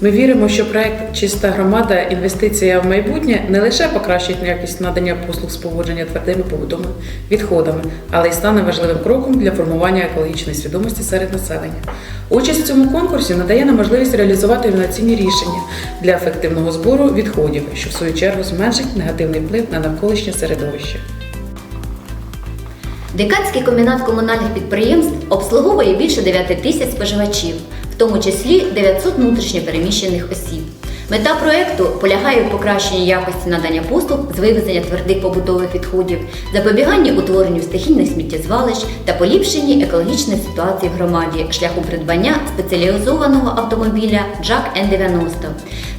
Ми віримо, що проект Чиста громада інвестиція в майбутнє не лише покращить якість надання послуг з поводження твердими побутовими відходами, але й стане важливим кроком для формування екологічної свідомості серед населення. Участь у цьому конкурсі надає нам можливість реалізувати інноваційні рішення для ефективного збору відходів, що в свою чергу зменшить негативний вплив на навколишнє середовище. Диканський комбінат комунальних підприємств обслуговує більше 9 тисяч споживачів, в тому числі 900 внутрішньопереміщених осіб. Мета проекту полягає в покращенні якості надання послуг з вивезення твердих побутових відходів, запобіганні утворенню стихійних сміттєзвалищ та поліпшенні екологічної ситуації в громаді шляхом придбання спеціалізованого автомобіля Джак N90.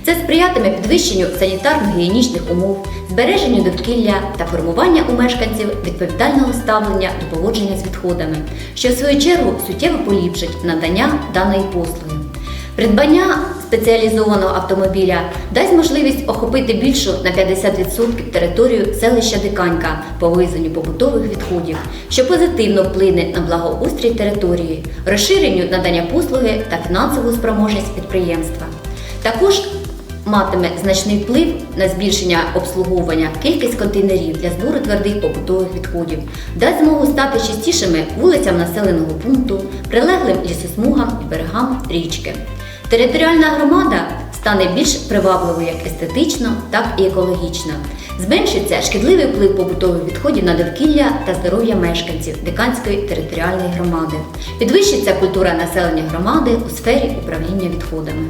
Це сприятиме підвищенню санітарно-гігієнічних умов, збереженню довкілля та формування у мешканців відповідального ставлення до поводження з відходами, що в свою чергу суттєво поліпшить надання даної послуги. Придбання спеціалізованого автомобіля дасть можливість охопити більшу на 50% територію селища Диканька по вивезенню побутових відходів, що позитивно вплине на благоустрій території, розширенню надання послуги та фінансову спроможність підприємства. Також матиме значний вплив на збільшення обслуговування кількість контейнерів для збору твердих побутових відходів, дасть змогу стати частішими вулицям населеного пункту, прилеглим лісосмугам і берегам річки. Територіальна громада стане більш привабливою як естетично, так і екологічно. Зменшиться шкідливий вплив побутових відходів на довкілля та здоров'я мешканців Диканської територіальної громади. Підвищиться культура населення громади у сфері управління відходами.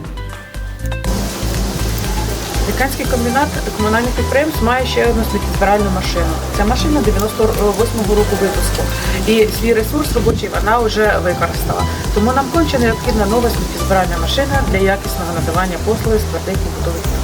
Диканський комбінат комунальних підприємств має ще одну сміттєзбиральну машину. Ця машина 98-го року випуску. І свій ресурс робочий вона вже використала. Тому нам конче необхідна нова сміттєзбиральна машина для якісного надавання послуги з твердих побутових